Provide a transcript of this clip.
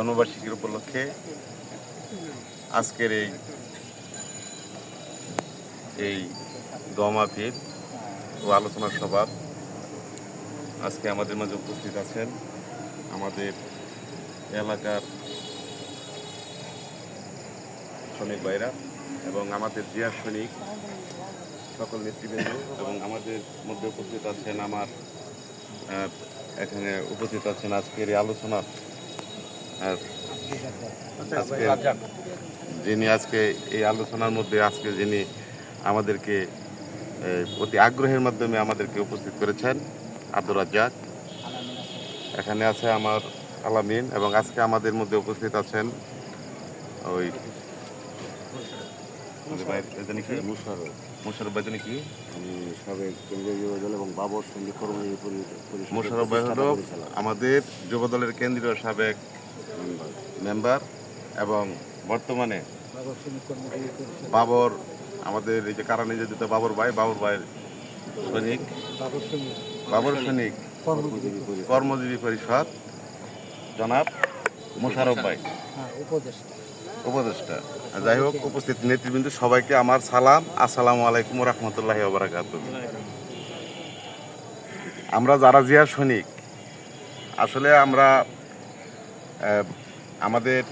জন্মবার্ষিকীর উপলক্ষে আজকের এই এই দোয়া মাহফিল ও আলোচনা সভা আজকে আমাদের মাঝে উপস্থিত আছেন আমাদের এলাকার শ্রমিক ভাইরা এবং আমাদের জিয়া সৈনিক সকল নেতৃবৃন্দ এবং আমাদের মধ্যে উপস্থিত আছেন আমার এখানে উপস্থিত আছেন আজকের এই আলোচনার আহ, আজকে যিনি আজকে এই আলোচনার মধ্যে আজকে যিনি আমাদেরকে অতি আগ্রহের মাধ্যমে আমাদেরকে উপস্থিত করেছেন আব্দুর রাজ্জাক এখানে আছে আমার আলামিন এবং আজকে আমাদের মধ্যে উপস্থিত আছেন ওই? মুশারফ ভাই কি সাবেক কেন্দ্রীয় যুব দল এবং বাবর সঙ্গী কর্মী আমাদের যুব দলের কেন্দ্রীয় সাবেক মেম্বার। এবং বর্তমানে বাবর, আমাদের এই যে কারা নির্যাতিত বাবর ভাই, বাবর ভাইয়ের সৈনিক। বাবর সৈনিক। কর্মজীবী পরিষদ। জনাব মোশারফ ভাই। উপদেষ্টা। যাই হোক, উপস্থিত নেতৃবৃন্দ, সবাইকে আমার সালাম। আসসালামু আলাইকুম রহমতুল্লাহ বারাকাত আমরা যারা জিয়া সৈনিক, আসলে আমরা আমাদের